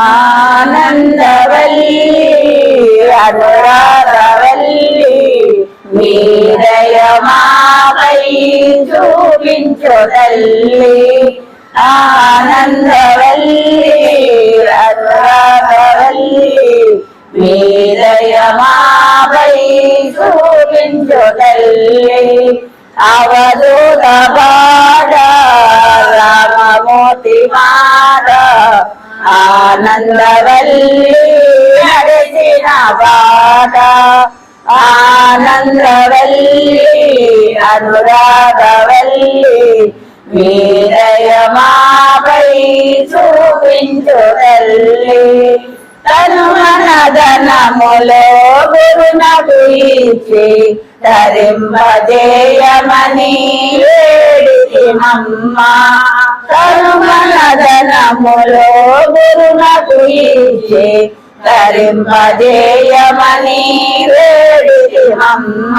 ఆనందవల్లి అనురాధవల్లి మీరయమాపై చూపించు తల్లి ఆనందవల్లి అనురాధవల్లి మీరయమాపై చూపించు తల్లి అవధూత బాడ రామమూర్తి మాడ ఆనందవల్లి నడిచిన బాట ఆనందవల్లి అనురాగవల్లి వీరయమాపై చూపించు తల్లి తను మనదనములో గురునకు ఇచ్చి తరింపజేయమని వేడితిమమ్మ తను మనదనములో గురునకు ఇచ్చి ధరింపజేయమని వేడితిమమ్మ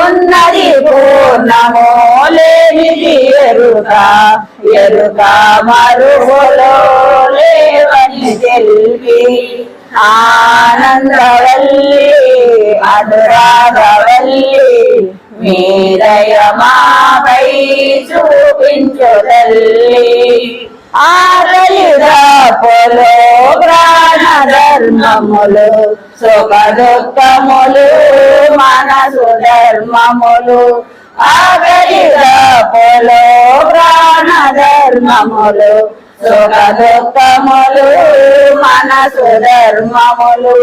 ఉన్నది పూర్ణమో లేనిది ఎరుక ఎరుక మరువులో లేవని తెలిపి ఆనందవల్లి అనురాగవల్లి మీరయమాపై చూపించు తల్లి ఆరలిరాపులో ప్రాణ ధర్మములు సుఖ దుఃఖములు మనసు ధర్మములు. ఆగలిరాపులో ప్రాణ ధర్మములు సుఖ దుఃఖములు మనసు ధర్మములు.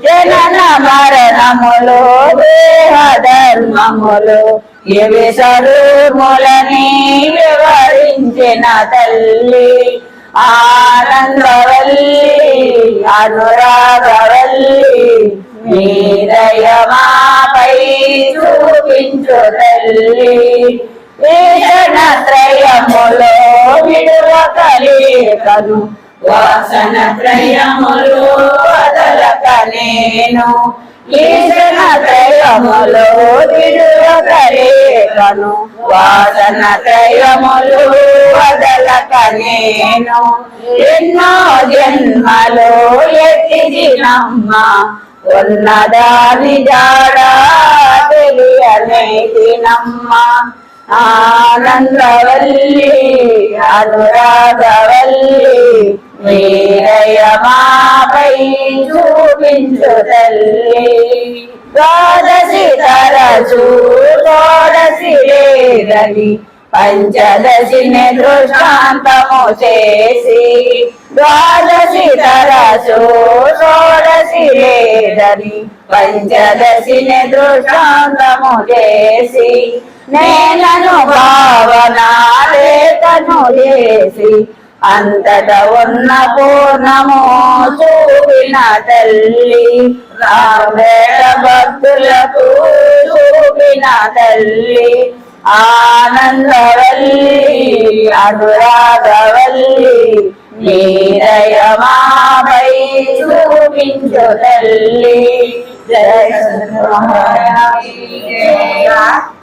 జనన మరణములు దేహ ధర్మములు ఇవి సరుములని వివరించిన తల్లి ఆనందవల్లి అనురాగవల్లి మీరయమాపై చూపించు తల్లి. వేదన త్రయములో విడువక లేకను వాసన త్రయములు నేను ఈశన త్రయములు విడువక లేకను వాసన త్రయములు వదలక నేను ఎన్నో జన్మలో ఎత్తిదినమ్మ ఉన్నదాని జాడా తెలియలేదినమ్మ ఆనందవల్లి అనురాగవల్లి వీరయమాపై చూపించు తల్లి ద్వాదశి తరచు తోడసి లేదని పంచదశిని దృష్టాంతము చేసి ద్వాదశి తరచు షోడశి లేదని పంచదశిని దృష్టాంతము చేసి నేనను భావన లేఖను చేసి అంతట ఉన్న పూర్ణము చూపిన తల్లి రావేళ భక్తులకు చూపిన తల్లి ఆనందవల్లి అనురాగవల్లి నీరయమాపై చూపించు తల్లి జయ